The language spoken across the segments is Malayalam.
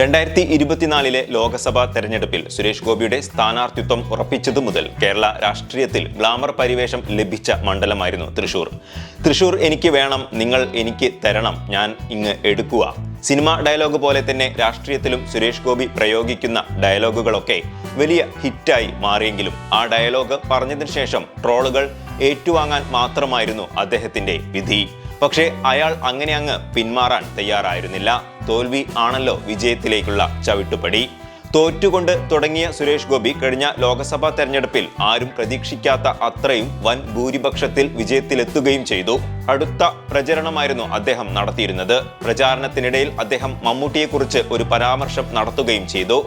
രണ്ടായിരത്തി ഇരുപത്തിനാലിലെ ലോക്സഭാ തെരഞ്ഞെടുപ്പിൽ സുരേഷ് ഗോപിയുടെ സ്ഥാനാർത്ഥിത്വം ഉറപ്പിച്ചതു മുതൽ കേരള രാഷ്ട്രീയത്തിൽ ഗ്ലാമർ പരിവേഷം ലഭിച്ച മണ്ഡലമായിരുന്നു തൃശൂർ. തൃശൂർ എനിക്ക് വേണം നിങ്ങൾ എനിക്ക് തരണം ഞാൻ ഇങ്ങ് എടുക്കുക. സിനിമാ ഡയലോഗ് പോലെ തന്നെ രാഷ്ട്രീയത്തിലും സുരേഷ് ഗോപി പ്രയോഗിക്കുന്ന ഡയലോഗുകളൊക്കെ വലിയ ഹിറ്റായി മാറിയെങ്കിലും ആ ഡയലോഗ് പറഞ്ഞതിന് ശേഷം ട്രോളുകൾ ഏറ്റുവാങ്ങാൻ മാത്രമായിരുന്നു അദ്ദേഹത്തിന്റെ വിധി. പക്ഷേ അയാൾ അങ്ങനെ അങ്ങ് പിന്മാറാൻ തയ്യാറായിരുന്നില്ല. തോൽവി ആണല്ലോ വിജയത്തിലേക്കുള്ള ചവിട്ടുപടി. തോറ്റുകൊണ്ട് തുടങ്ങിയ സുരേഷ് ഗോപി കഴിഞ്ഞ ലോക്സഭാ തെരഞ്ഞെടുപ്പിൽ ആരും പ്രതീക്ഷിക്കാത്ത അത്രയും വൻ ഭൂരിപക്ഷത്തിൽ വിജയത്തിലെത്തുകയും ചെയ്തു. അടുത്ത പ്രചരണമായിരുന്നു അദ്ദേഹം നടത്തിയിരുന്നത്. പ്രചാരണത്തിനിടയിൽ അദ്ദേഹം മമ്മൂട്ടിയെക്കുറിച്ച് ഒരു പരാമർശം നടത്തുകയും ചെയ്തു.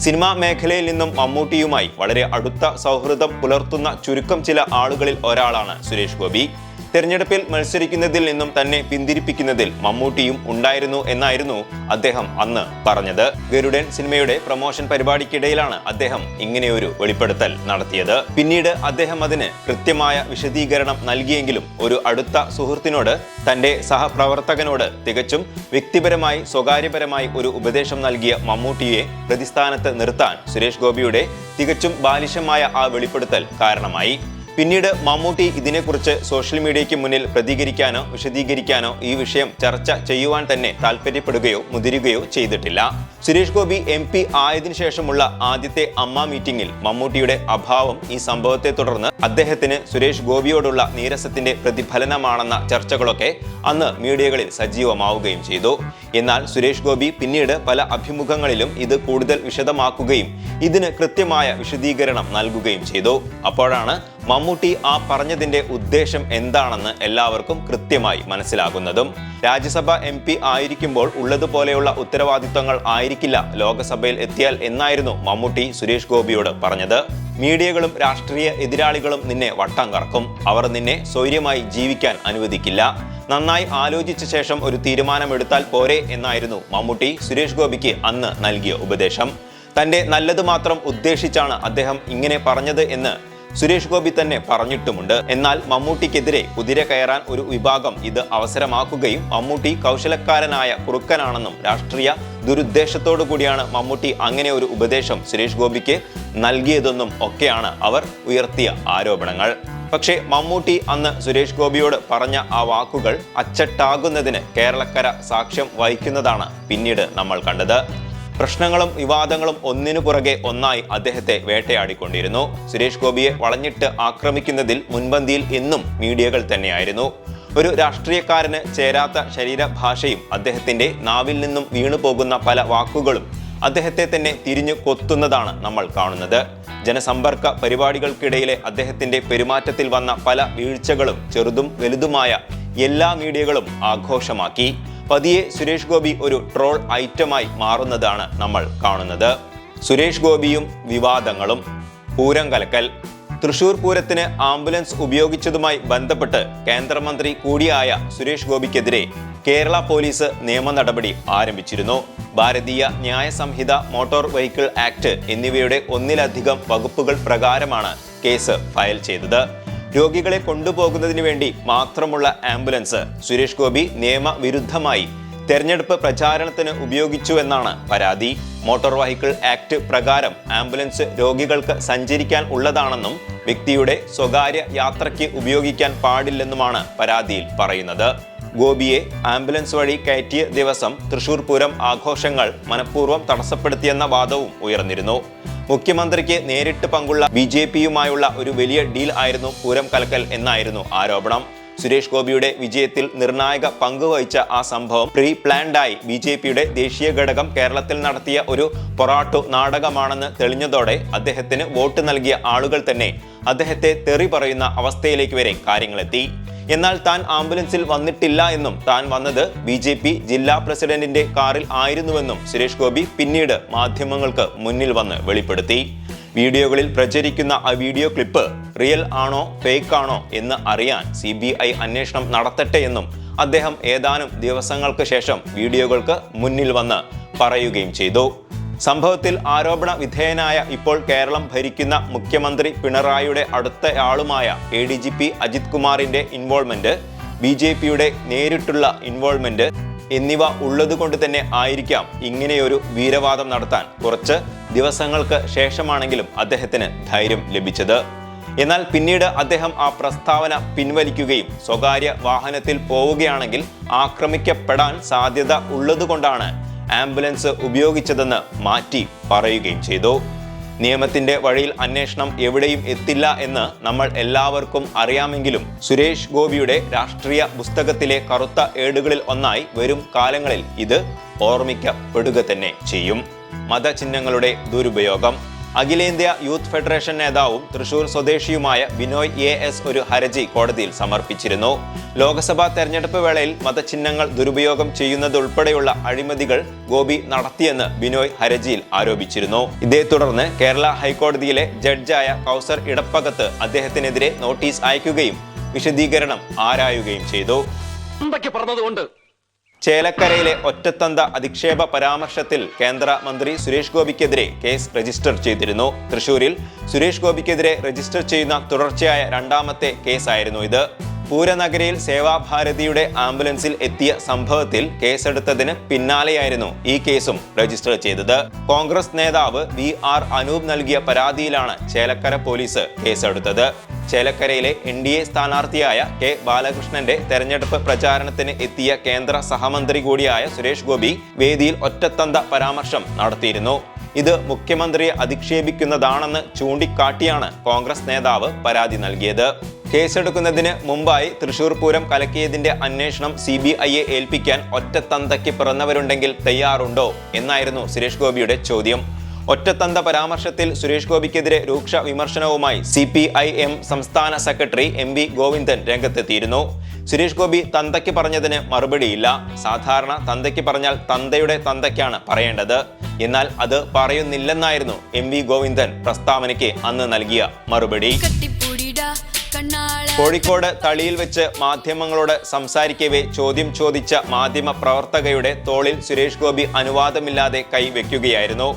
സിനിമാ മേഖലയിൽ നിന്നും മമ്മൂട്ടിയുമായി വളരെ അടുത്ത സൗഹൃദം പുലർത്തുന്ന ചുരുക്കം ചില ആളുകളിൽ ഒരാളാണ് സുരേഷ് ഗോപി. തെരഞ്ഞെടുപ്പിൽ മത്സരിക്കുന്നതിൽ നിന്നും തന്നെ പിന്തിരിപ്പിക്കുന്നതിൽ മമ്മൂട്ടിയും ഉണ്ടായിരുന്നു എന്നായിരുന്നു അദ്ദേഹം അന്ന് പറഞ്ഞത്. ഗരുഡൻ സിനിമയുടെ പ്രൊമോഷൻ പരിപാടിക്കിടയിലാണ് അദ്ദേഹം ഇങ്ങനെയൊരു വെളിപ്പെടുത്തൽ നടത്തിയത്. പിന്നീട് അദ്ദേഹം അതിന് കൃത്യമായ വിശദീകരണം നൽകിയെങ്കിലും ഒരു അടുത്ത സുഹൃത്തിനോട് തന്റെ സഹപ്രവർത്തകനോട് തികച്ചും വ്യക്തിപരമായി സ്വകാര്യപരമായി ഒരു ഉപദേശം നൽകിയ മമ്മൂട്ടിയെ പ്രതിസ്ഥാനത്ത് നിർത്താൻ സുരേഷ് ഗോപിയുടെ തികച്ചും ബാലിശമായ ആ വെളിപ്പെടുത്തൽ കാരണമായി. പിന്നീട് മമ്മൂട്ടി ഇതിനെക്കുറിച്ച് സോഷ്യൽ മീഡിയയ്ക്ക് മുന്നിൽ പ്രതികരിക്കാനോ വിശദീകരിക്കാനോ ഈ വിഷയം ചർച്ച ചെയ്യുവാൻ തന്നെ താല്പര്യപ്പെടുകയോ മുതിരുകയോ ചെയ്തിട്ടില്ല. സുരേഷ് ഗോപി എം പി ആയതിനു ശേഷമുള്ള ആദ്യത്തെ അമ്മ മീറ്റിംഗിൽ മമ്മൂട്ടിയുടെ അഭാവം ഈ സംഭവത്തെ തുടർന്ന് അദ്ദേഹത്തിന് സുരേഷ് ഗോപിയോടുള്ള നീരസത്തിന്റെ പ്രതിഫലനമാണെന്ന ചർച്ചകളൊക്കെ അന്ന് മീഡിയകളിൽ സജീവമാവുകയും ചെയ്തു. എന്നാൽ സുരേഷ് ഗോപി പിന്നീട് പല അഭിമുഖങ്ങളിലും ഇത് കൂടുതൽ വിശദമാക്കുകയും ഇതിന് കൃത്യമായ വിശദീകരണം നൽകുകയും ചെയ്തു. അപ്പോഴാണ് മമ്മൂട്ടി ആ പറഞ്ഞതിന്റെ ഉദ്ദേശം എന്താണെന്ന് എല്ലാവർക്കും കൃത്യമായി മനസ്സിലാകുന്നതും രാജ്യസഭ എം പി ആയിരിക്കുമ്പോൾ ഉള്ളതുപോലെയുള്ള ഉത്തരവാദിത്വങ്ങൾ ആയിരിക്കില്ല ലോകസഭയിൽ എത്തിയാൽ എന്നായിരുന്നു മമ്മൂട്ടി സുരേഷ് ഗോപിയോട് പറഞ്ഞത്. മീഡിയകളും രാഷ്ട്രീയ എതിരാളികളും നിന്നെ വട്ടം കറക്കും. അവർ നിന്നെ സ്വൈര്യമായി ജീവിക്കാൻ അനുവദിക്കില്ല. നന്നായി ആലോചിച്ച ശേഷം ഒരു തീരുമാനമെടുത്താൽ പോരെ എന്നായിരുന്നു മമ്മൂട്ടി സുരേഷ് ഗോപിക്ക് അന്ന് നൽകിയ ഉപദേശം. തന്റെ നല്ലത് മാത്രം ഉദ്ദേശിച്ചാണ് അദ്ദേഹം ഇങ്ങനെ പറഞ്ഞത് എന്ന് സുരേഷ് ഗോപി തന്നെ പറഞ്ഞിട്ടുമുണ്ട്. എന്നാൽ മമ്മൂട്ടിക്കെതിരെ കുതിര കയറാൻ ഒരു വിഭാഗം ഇത് അവസരമാക്കുകയും മമ്മൂട്ടി കൗശലക്കാരനായ കുറുക്കനാണെന്നും രാഷ്ട്രീയ ദുരുദ്ദേശത്തോടു കൂടിയാണ് മമ്മൂട്ടി അങ്ങനെ ഒരു ഉപദേശം സുരേഷ് ഗോപിക്ക് നൽകിയതെന്നും ഒക്കെയാണ് അവർ ഉയർത്തിയ ആരോപണങ്ങൾ. പക്ഷേ മമ്മൂട്ടി അന്ന് സുരേഷ് ഗോപിയോട് പറഞ്ഞ ആ വാക്കുകൾ അച്ചട്ടാകുന്നതിന് കേരളക്കര സാക്ഷ്യം വഹിക്കുന്നതാണ് പിന്നീട് നമ്മൾ കണ്ടത്. പ്രശ്നങ്ങളും വിവാദങ്ങളും ഒന്നിനു പുറകെ ഒന്നായി അദ്ദേഹത്തെ വേട്ടയാടിക്കൊണ്ടിരുന്നു. സുരേഷ് ഗോപിയെ വളഞ്ഞിട്ട് ആക്രമിക്കുന്നതിൽ മുൻപന്തിയിൽ എന്നും മീഡിയകൾ തന്നെയായിരുന്നു. ഒരു രാഷ്ട്രീയക്കാരന് ചേരാത്ത ശരീരഭാഷയും അദ്ദേഹത്തിന്റെ നാവിൽ നിന്നും വീണു പോകുന്ന പല വാക്കുകളും അദ്ദേഹത്തെ തന്നെ തിരിഞ്ഞു കൊത്തുന്നതാണ് നമ്മൾ കാണുന്നത്. ജനസമ്പർക്ക പരിപാടികൾക്കിടയിലെ അദ്ദേഹത്തിന്റെ പെരുമാറ്റത്തിൽ വന്ന പല വീഴ്ചകളും ചെറുതും വലുതുമായ എല്ലാ മീഡിയകളും ആഘോഷമാക്കി. പതിയെ സുരേഷ് ഗോപി ഒരു ട്രോൾ ഐറ്റമായി മാറുന്നതാണ് നമ്മൾ കാണുന്നത്. സുരേഷ് ഗോപിയും വിവാദങ്ങളും. പൂരം കലക്കൽ. തൃശൂർ പൂരത്തിന് ആംബുലൻസ് ഉപയോഗിച്ചതുമായി ബന്ധപ്പെട്ട് കേന്ദ്രമന്ത്രി കൂടിയായ സുരേഷ് ഗോപിക്കെതിരെ കേരള പോലീസ് നിയമ നടപടി ആരംഭിച്ചിരുന്നു. ഭാരതീയ ന്യായ സംഹിത മോട്ടോർ വെഹിക്കിൾ ആക്ട് എന്നിവയുടെ ഒന്നിലധികം വകുപ്പുകൾ പ്രകാരമാണ് കേസ് ഫയൽ ചെയ്തത്. രോഗികളെ കൊണ്ടുപോകുന്നതിന് വേണ്ടി മാത്രമുള്ള ആംബുലൻസ് സുരേഷ് ഗോപി നിയമവിരുദ്ധമായി തെരഞ്ഞെടുപ്പ് പ്രചാരണത്തിന് ഉപയോഗിച്ചു എന്നാണ് പരാതി. മോട്ടോർ വെഹിക്കിൾ ആക്ട് പ്രകാരം ആംബുലൻസ് രോഗികൾക്ക് സഞ്ചരിക്കാൻ ഉള്ളതാണെന്നും വ്യക്തിയുടെ സ്വകാര്യ യാത്രയ്ക്ക് ഉപയോഗിക്കാൻ പാടില്ലെന്നുമാണ് പരാതിയിൽ പറയുന്നത്. ഗോപിയെ ആംബുലൻസ് വഴി കയറ്റിയ ദിവസം തൃശൂർ പൂരം ആഘോഷങ്ങൾ മനഃപൂർവം തടസ്സപ്പെടുത്തിയെന്ന വാദവും ഉയർന്നിരുന്നു. മുഖ്യമന്ത്രിക്ക് നേരിട്ട് പങ്കുള്ള ബി ജെ പിയുമായുള്ള ഒരു വലിയ ഡീൽ ആയിരുന്നു പൂരം കലക്കൽ എന്നായിരുന്നു ആരോപണം. സുരേഷ് ഗോപിയുടെ വിജയത്തിൽ നിർണായക പങ്കുവഹിച്ച ആ സംഭവം പ്രീ പ്ലാൻഡായി ബി ജെ പിയുടെ ദേശീയ ഘടകം കേരളത്തിൽ നടത്തിയ ഒരു പൊറാട്ടു നാടകമാണെന്ന് തെളിഞ്ഞതോടെ അദ്ദേഹത്തിന് വോട്ട് നൽകിയ ആളുകൾ തന്നെ അദ്ദേഹത്തെ തെറി പറയുന്ന അവസ്ഥയിലേക്ക് വരെ കാര്യങ്ങളെത്തി. എന്നാൽ താൻ ആംബുലൻസിൽ വന്നിട്ടില്ല എന്നും താൻ വന്നത് ബി ജെ പി ജില്ലാ പ്രസിഡന്റിന്റെ കാറിൽ ആയിരുന്നുവെന്നും സുരേഷ് ഗോപി പിന്നീട് മാധ്യമങ്ങൾക്ക് മുന്നിൽ വന്ന് വെളിപ്പെടുത്തി. വീഡിയോകളിൽ പ്രചരിക്കുന്ന ആ വീഡിയോ ക്ലിപ്പ് റിയൽ ആണോ ഫേക്ക് ആണോ എന്ന് അറിയാൻ സി ബി ഐ അന്വേഷണം നടത്തട്ടെ എന്നും അദ്ദേഹം ഏതാനും ദിവസങ്ങൾക്ക് ശേഷം വീഡിയോകൾക്ക് മുന്നിൽ വന്ന് പറയുകയും ചെയ്തു. സംഭവത്തിൽ ആരോപണ വിധേയനായ ഇപ്പോൾ കേരളം ഭരിക്കുന്ന മുഖ്യമന്ത്രി പിണറായിയുടെ അടുത്തയാളുമായ A D G P Ajith കുമാറിന്റെ ഇൻവോൾവ്മെന്റ് ബി ജെ പിയുടെ നേരിട്ടുള്ള ഇൻവോൾവ്മെന്റ് എന്നിവ ഉള്ളതുകൊണ്ട് തന്നെ ആയിരിക്കാം ഇങ്ങനെയൊരു വീരവാദം നടത്താൻ കുറച്ച് ദിവസങ്ങൾക്ക് ശേഷമാണെങ്കിലും അദ്ദേഹത്തിന് ധൈര്യം ലഭിച്ചത്. എന്നാൽ പിന്നീട് അദ്ദേഹം ആ പ്രസ്താവന പിൻവലിക്കുകയും സ്വകാര്യ വാഹനത്തിൽ പോവുകയാണെങ്കിൽ ആക്രമിക്കപ്പെടാൻ സാധ്യത ഉള്ളതുകൊണ്ടാണ് ആംബുലൻസ് ഉപയോഗിച്ചതെന്ന് മാറ്റി പറയുകയും ചെയ്തു. നിയമത്തിന്റെ വഴിയിൽ അന്വേഷണം എവിടെയും എത്തില്ല എന്ന് നമ്മൾ എല്ലാവർക്കും അറിയാമെങ്കിലും സുരേഷ് ഗോപിയുടെ രാഷ്ട്രീയ പുസ്തകത്തിലെ കറുത്ത ഏടുകളിൽ ഒന്നായി വരും കാലങ്ങളിൽ ഇത് ഓർമ്മിക്കപ്പെടുക തന്നെ ചെയ്യും. മതചിഹ്നങ്ങളുടെ ദുരുപയോഗം അഖിലേന്ത്യാ യൂത്ത് ഫെഡറേഷൻ നേതാവും തൃശൂർ സ്വദേശിയുമായ ബിനോയ് എ എസ് ഒരു ഹർജി കോടതിയിൽ സമർപ്പിച്ചിരുന്നു. ലോക്സഭാ തെരഞ്ഞെടുപ്പ് വേളയിൽ മതചിഹ്നങ്ങൾ ദുരുപയോഗം ചെയ്യുന്നതുൾപ്പെടെയുള്ള അഴിമതികൾ ഗോപി നടത്തിയെന്ന് ബിനോയ് ഹരജിയിൽ ആരോപിച്ചിരുന്നു. ഇതേ തുടർന്ന് കേരള ഹൈക്കോടതിയിലെ ജഡ്ജായ കൗസർ ഇടപ്പകത്ത് അദ്ദേഹത്തിനെതിരെ നോട്ടീസ് അയക്കുകയും വിശദീകരണം ആരായുകയും ചെയ്തു. പറഞ്ഞതുകൊണ്ട് ചേലക്കരയിലെ ഒറ്റത്തന്ത അധിക്ഷേപ പരാമർശത്തിൽ കേന്ദ്രമന്ത്രി സുരേഷ് ഗോപിക്കെതിരെ കേസ് രജിസ്റ്റർ ചെയ്തിരുന്നു. തൃശൂരിൽ സുരേഷ് ഗോപിക്കെതിരെ രജിസ്റ്റർ ചെയ്യുന്ന തുടർച്ചയായ രണ്ടാമത്തെ കേസായിരുന്നു ഇത്. പൂരനഗരിയിൽ സേവാഭാരതിയുടെ ആംബുലൻസിൽ എത്തിയ സംഭവത്തിൽ കേസെടുത്തതിന് പിന്നാലെയായിരുന്നു ഈ കേസും രജിസ്റ്റർ ചെയ്തത്. കോൺഗ്രസ് നേതാവ് വി ആർ അനൂപ് നൽകിയ പരാതിയിലാണ് ചേലക്കര പോലീസ് കേസെടുത്തത്. ചേലക്കരയിലെ എൻ ഡി എ സ്ഥാനാർത്ഥിയായ കെ ബാലകൃഷ്ണന്റെ തെരഞ്ഞെടുപ്പ് പ്രചാരണത്തിന് എത്തിയ കേന്ദ്ര സഹമന്ത്രി കൂടിയായ സുരേഷ് ഗോപി വേദിയിൽ ഒറ്റത്തന്ത പരാമർശം നടത്തിയിരുന്നു. ഇത് മുഖ്യമന്ത്രിയെ അധിക്ഷേപിക്കുന്നതാണെന്ന് ചൂണ്ടിക്കാട്ടിയാണ് കോൺഗ്രസ് നേതാവ് പരാതി നൽകിയത്. കേസെടുക്കുന്നതിന് മുമ്പായി തൃശൂർ പൂരം കലക്കിയതിന്റെ അന്വേഷണം സി ബി ഐയെ ഏൽപ്പിക്കാൻ ഒറ്റത്തന്തയ്ക്ക് പിറന്നവരുണ്ടെങ്കിൽ തയ്യാറുണ്ടോ എന്നായിരുന്നു സുരേഷ് ഗോപിയുടെ ചോദ്യം. ഒറ്റത്തന്ത പരാമർശത്തിൽ സുരേഷ് ഗോപിക്കെതിരെ രൂക്ഷ വിമർശനവുമായി സി പി ഐ എം സംസ്ഥാന സെക്രട്ടറി എം വി ഗോവിന്ദൻ രംഗത്തെത്തിയിരുന്നു. സുരേഷ് ഗോപി തന്തയ്ക്ക് പറഞ്ഞതിന് മറുപടിയില്ല. സാധാരണ തന്തയ്ക്ക് പറഞ്ഞാൽ തന്തയുടെ തന്തയ്ക്കാണ് പറയേണ്ടത്. എന്നാൽ അത് പറയുന്നില്ലെന്നായിരുന്നു എം വി ഗോവിന്ദൻ പ്രസ്താവനയ്ക്ക് അന്ന് നൽകിയ മറുപടി. കണ്ണ കോഴിക്കോട് തളിയിൽ വെച്ച് മാധ്യമങ്ങളോട് സംസാരിക്കവേ ചോദ്യം ചോദിച്ച മാധ്യമ പ്രവർത്തകയുടെ തോളിൽ സുരേഷ് ഗോപി അനുവാദമില്ലാതെ കൈ വെക്കുകയായിരുന്നു.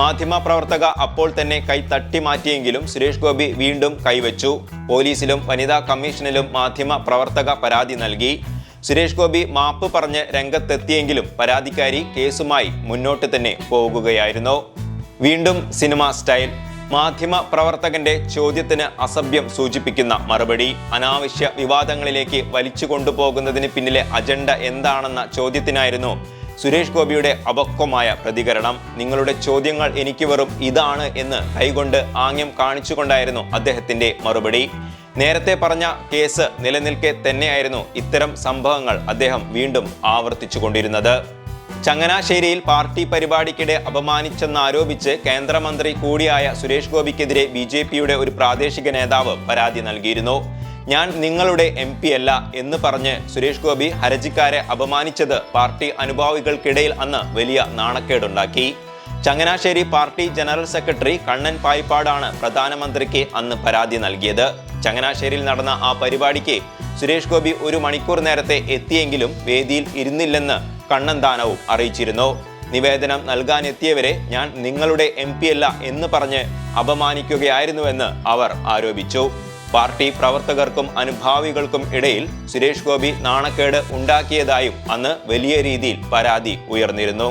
മാധ്യമ പ്രവർത്തക അപ്പോൾ തന്നെ കൈ തട്ടി മാറ്റിയെങ്കിലും സുരേഷ് ഗോപി വീണ്ടും കൈവച്ചു പോലീസിലും വനിതാ കമ്മീഷനിലും മാധ്യമ പ്രവർത്തക പരാതി നൽകി. സുരേഷ് ഗോപി മാപ്പ് പറഞ്ഞ് രംഗത്തെത്തിയെങ്കിലും പരാതിക്കാരി കേസുമായി മുന്നോട്ട് തന്നെ പോകുകയായിരുന്നു. വീണ്ടും സിനിമ സ്റ്റൈൽ. മാധ്യമ പ്രവർത്തകന്റെ ചോദ്യത്തിന് അസഭ്യം സൂചിപ്പിക്കുന്ന മറുപടി അനാവശ്യ വിവാദങ്ങളിലേക്ക് വലിച്ചു കൊണ്ടുപോകുന്നതിന് പിന്നിലെ അജണ്ട എന്താണെന്ന ചോദ്യത്തിനായിരുന്നു സുരേഷ് ഗോപിയുടെ അപക്വമായ പ്രതികരണം. നിങ്ങളുടെ ചോദ്യങ്ങൾ എനിക്ക് വെറും ഇതാണ് എന്ന് കൈകൊണ്ട് ആംഗ്യം കാണിച്ചുകൊണ്ടായിരുന്നു അദ്ദേഹത്തിന്റെ മറുപടി. നേരത്തെ പറഞ്ഞ കേസ് നിലനിൽക്കെ തന്നെയായിരുന്നു ഇത്തരം സംഭവങ്ങൾ അദ്ദേഹം വീണ്ടും ആവർത്തിച്ചുകൊണ്ടിരുന്നത്. ചങ്ങനാശ്ശേരിയിൽ പാർട്ടി പരിപാടിക്കിടെ അപമാനിച്ചെന്നാരോപിച്ച് കേന്ദ്രമന്ത്രി കൂടിയായ സുരേഷ് ഗോപിക്കെതിരെ ബി ജെ പിയുടെ ഒരു പ്രാദേശിക നേതാവ് പരാതി നൽകിയിരുന്നു. ഞാൻ നിങ്ങളുടെ എം പി അല്ല എന്ന് പറഞ്ഞ് സുരേഷ് ഗോപി ഹരജിക്കാരെ അപമാനിച്ചത് പാർട്ടി അനുഭാവികൾക്കിടയിൽ അന്ന് വലിയ നാണക്കേടുണ്ടാക്കി. Changanassery party general secretary Kannan പായിപ്പാടാണ് പ്രധാനമന്ത്രിക്ക് അന്ന് പരാതി നൽകിയത്. ചങ്ങനാശ്ശേരിയിൽ നടന്ന ആ പരിപാടിക്ക് സുരേഷ് ഗോപി ഒരു മണിക്കൂർ നേരത്തെ എത്തിയെങ്കിലും വേദിയിൽ ഇരുന്നില്ലെന്ന് കണ്ണൻ ദാനവും അറിയിച്ചിരുന്നു. നിവേദനം നൽകാനെത്തിയവരെ ഞാൻ നിങ്ങളുടെ എം പി അല്ല എന്ന് പറഞ്ഞ് അപമാനിക്കുകയായിരുന്നുവെന്ന് അവർ ആരോപിച്ചു. പാർട്ടി പ്രവർത്തകർക്കും അനുഭാവികൾക്കും ഇടയിൽ സുരേഷ് ഗോപി നാണക്കേട് ഉണ്ടാക്കിയതായും അന്ന് വലിയ രീതിയിൽ പരാതി ഉയർന്നിരുന്നു.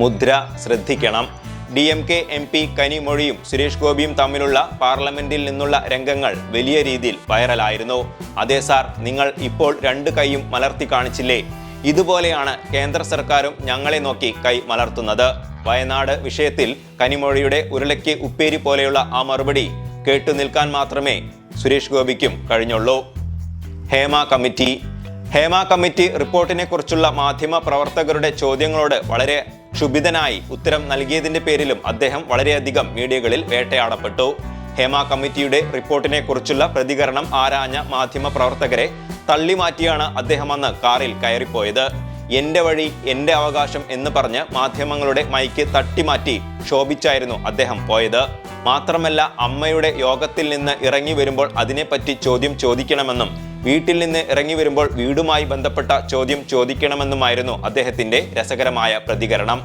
മുദ്ര ശ്രദ്ധിക്കണം. D M K M P കനിമൊഴിയും Suresh ഗോപിയും തമ്മിലുള്ള പാർലമെന്റിൽ നിന്നുള്ള രംഗങ്ങൾ വലിയ രീതിയിൽ വൈറലായിരുന്നു. അതേ സാർ നിങ്ങൾ ഇപ്പോൾ രണ്ട് കൈയും മലർത്തി കാണിച്ചില്ലേ? ഇതുപോലെയാണ് കേന്ദ്ര സർക്കാരും ഞങ്ങളെ നോക്കി കൈ മലർത്തുന്നത്. വയനാട് വിഷയത്തിൽ കനിമൊഴിയുടെ ഉരുളയ്ക്ക് ഉപ്പേരി പോലെയുള്ള ആ മറുപടി കേട്ടു നിൽക്കാൻ മാത്രമേ സുരേഷ് ഗോപിക്കും കഴിഞ്ഞുള്ളൂ. ഹേമ കമ്മിറ്റി. ഹേമ കമ്മിറ്റി റിപ്പോർട്ടിനെ കുറിച്ചുള്ള മാധ്യമ പ്രവർത്തകരുടെ ചോദ്യങ്ങളോട് വളരെ ക്ഷുഭിതനായി ഉത്തരം നൽകിയതിന്റെ പേരിലും അദ്ദേഹം വളരെയധികം മീഡിയകളിൽ വേട്ടയാടപ്പെട്ടു. ഹേമ കമ്മിറ്റിയുടെ റിപ്പോർട്ടിനെ കുറിച്ചുള്ള പ്രതികരണം ആരാഞ്ഞ മാധ്യമ പ്രവർത്തകരെ തള്ളിമാറ്റിയാണ് അദ്ദേഹം അന്ന് കാറിൽ കയറിപ്പോയത്. എന്റെ വഴി എന്റെ അവകാശം എന്ന് പറഞ്ഞ് മാധ്യമങ്ങളുടെ മൈക്ക് തട്ടിമാറ്റി ശോഭിച്ചായിരുന്നു അദ്ദേഹം പോയത്. മാത്രമല്ല അമ്മയുടെ യോഗത്തിൽ നിന്ന് ഇറങ്ങി വരുമ്പോൾ അതിനെപ്പറ്റി ചോദ്യം ചോദിക്കണമെന്നും വീട്ടിൽ നിന്ന് ഇറങ്ങി വരുമ്പോൾ വീടുമായി ബന്ധപ്പെട്ട ചോദ്യം ചോദിക്കണമെന്നുമായിരുന്നു അദ്ദേഹത്തിന്റെ രസകരമായ പ്രതികരണം.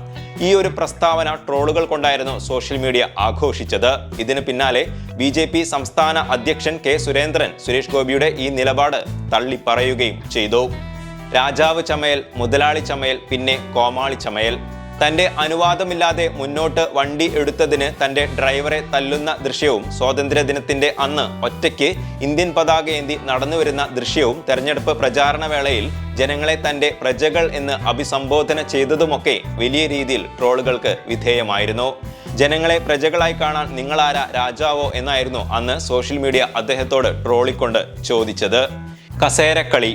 ഈ ഒരു പ്രസ്താവന ട്രോളുകൾ കൊണ്ടായിരുന്നു സോഷ്യൽ മീഡിയ ആഘോഷിച്ചത്. ഇതിന് പിന്നാലെ ബി ജെ പി സംസ്ഥാന അധ്യക്ഷൻ കെ സുരേന്ദ്രൻ സുരേഷ് ഗോപിയുടെ ഈ നിലപാട് തള്ളിപ്പറയുകയും ചെയ്തു. രാജാവ് ചമയൽ മുതലാളി ചമയൽ പിന്നെ കോമാളി ചമയൽ. തന്റെ അനുവാദമില്ലാതെ മുന്നോട്ട് വണ്ടി എടുത്തതിന് തന്റെ ഡ്രൈവറെ തല്ലുന്ന ദൃശ്യവും സ്വാതന്ത്ര്യ ദിനത്തിന്റെ അന്ന് ഒറ്റയ്ക്ക് ഇന്ത്യൻ പതാക ഏന്തി നടന്നുവരുന്ന ദൃശ്യവും തെരഞ്ഞെടുപ്പ് പ്രചാരണ വേളയിൽ ജനങ്ങളെ തന്റെ പ്രജകൾ എന്ന് അഭിസംബോധന ചെയ്തതുമൊക്കെ വലിയ രീതിയിൽ ട്രോളുകൾക്ക് വിധേയമായിരുന്നു. ജനങ്ങളെ പ്രജകളായി കാണാൻ നിങ്ങളാരാ രാജാവോ എന്നായിരുന്നു അന്ന് സോഷ്യൽ മീഡിയ അദ്ദേഹത്തോട് ട്രോളിക്കൊണ്ട് ചോദിച്ചത്. കസേരക്കളി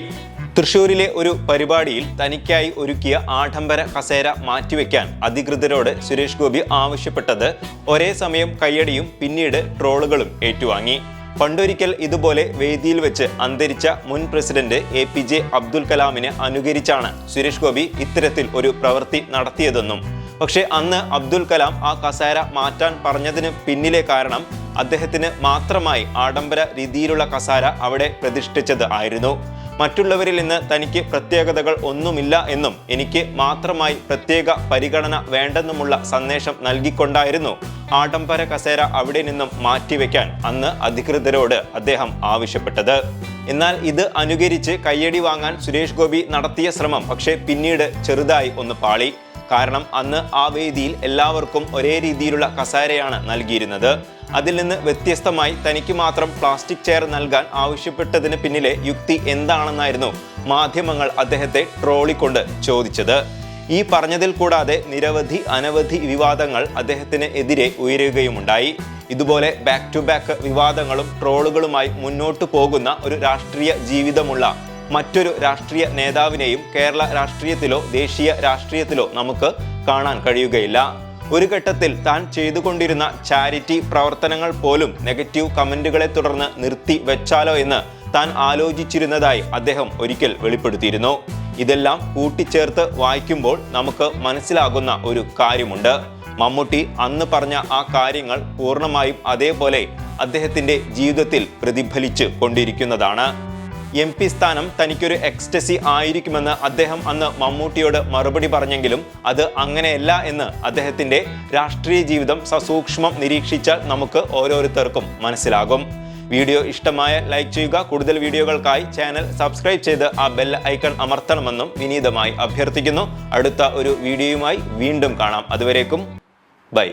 തൃശൂരിലെ ഒരു പരിപാടിയിൽ തനിക്കായി ഒരുക്കിയ ആഡംബര കസേര മാറ്റിവെക്കാൻ അധികൃതരോട് സുരേഷ് ഗോപി ആവശ്യപ്പെട്ടത് ഒരേ സമയം കയ്യടിയും പിന്നീട് ട്രോളുകളും ഏറ്റുവാങ്ങി. പണ്ടൊരിക്കൽ ഇതുപോലെ വേദിയിൽ വെച്ച് അന്തരിച്ച മുൻ president A P J Abdul കലാമിന് അനുകരിച്ചാണ് സുരേഷ് ഗോപി ഇത്തരത്തിൽ ഒരു പ്രവൃത്തി നടത്തിയതെന്നും. പക്ഷേ അന്ന് അബ്ദുൽ കലാം ആ കസേര മാറ്റാൻ പറഞ്ഞതിന് പിന്നിലെ കാരണം അദ്ദേഹത്തിന് മാത്രമായി ആഡംബര രീതിയിലുള്ള കസാര അവിടെ പ്രതിഷ്ഠിച്ചത് ആയിരുന്നു. മറ്റുള്ളവരിൽ നിന്ന് തനിക്ക് പ്രത്യേകതകൾ ഒന്നുമില്ല എന്നും എനിക്ക് മാത്രമായി പ്രത്യേക പരിഗണന വേണ്ടെന്നുമുള്ള സന്ദേശം നൽകിക്കൊണ്ടായിരുന്നു ആഡംബര കസേര അവിടെ നിന്നും മാറ്റിവെക്കാൻ അന്ന് അധികൃതരോട് അദ്ദേഹം ആവശ്യപ്പെട്ടത്. എന്നാൽ ഇത് അനുകരിച്ച് കയ്യടി വാങ്ങാൻ സുരേഷ് ഗോപി നടത്തിയ ശ്രമം പക്ഷേ പിന്നീട് ചെറുതായി ഒന്ന് പാളി. കാരണം അന്ന് ആ വേദിയിൽ എല്ലാവർക്കും ഒരേ രീതിയിലുള്ള കസേരയാണ് നൽകിയിരുന്നത്. അതിൽ നിന്ന് വ്യത്യസ്തമായി തനിക്ക് മാത്രം പ്ലാസ്റ്റിക് ചെയർ നൽകാൻ ആവശ്യപ്പെട്ടതിന് പിന്നിലെ യുക്തി എന്താണെന്നായിരുന്നു മാധ്യമങ്ങൾ അദ്ദേഹത്തെ ട്രോളിക്കൊണ്ട് ചോദിച്ചത്. ഈ പറഞ്ഞതിൽ കൂടാതെ നിരവധി അനവധി വിവാദങ്ങൾ അദ്ദേഹത്തിന് എതിരെ ഉയരുകയുമുണ്ടായി. ഇതുപോലെ ബാക്ക് ടു ബാക്ക് വിവാദങ്ങളും ട്രോളുകളുമായി മുന്നോട്ടു പോകുന്ന ഒരു രാഷ്ട്രീയ ജീവിതമുള്ള മറ്റൊരു രാഷ്ട്രീയ നേതാവിനെയും കേരള രാഷ്ട്രീയത്തിലോ ദേശീയ രാഷ്ട്രീയത്തിലോ നമുക്ക് കാണാൻ കഴിയുകയില്ല. ഒരു ഘട്ടത്തിൽ താൻ ചെയ്തുകൊണ്ടിരുന്ന ചാരിറ്റി പ്രവർത്തനങ്ങൾ പോലും നെഗറ്റീവ് കമന്റുകളെ തുടർന്ന് നിർത്തി വെച്ചാലോ എന്ന് താൻ ആലോചിച്ചിരുന്നതായി അദ്ദേഹം ഒരിക്കൽ വെളിപ്പെടുത്തിയിരുന്നു. ഇതെല്ലാം കൂട്ടിച്ചേർത്ത് വായിക്കുമ്പോൾ നമുക്ക് മനസ്സിലാകുന്ന ഒരു കാര്യമുണ്ട്. മമ്മൂട്ടി അന്ന് പറഞ്ഞ ആ കാര്യങ്ങൾ പൂർണമായും അതേപോലെ അദ്ദേഹത്തിന്റെ ജീവിതത്തിൽ പ്രതിഫലിച്ചു കൊണ്ടിരിക്കുന്നതാണ്. എം പി സ്ഥാനം തനിക്കൊരു എക്സ്റ്റസി ആയിരിക്കുമെന്ന് അദ്ദേഹം അന്ന് മമ്മൂട്ടിയോട് മറുപടി പറഞ്ഞെങ്കിലും അത് അങ്ങനെയല്ല എന്ന് അദ്ദേഹത്തിന്റെ രാഷ്ട്രീയ ജീവിതം സസൂക്ഷ്മം നിരീക്ഷിച്ചാൽ നമുക്ക് ഓരോരുത്തർക്കും മനസ്സിലാകും. വീഡിയോ ഇഷ്ടമായ ലൈക്ക് ചെയ്യുക. കൂടുതൽ വീഡിയോകൾക്കായി ചാനൽ സബ്സ്ക്രൈബ് ചെയ്ത് ആ ബെൽ ഐക്കൺ അമർത്തണമെന്നും വിനീതമായി അഭ്യർത്ഥിക്കുന്നു. അടുത്ത ഒരു വീഡിയോയുമായി വീണ്ടും കാണാം. അതുവരേക്കും ബൈ.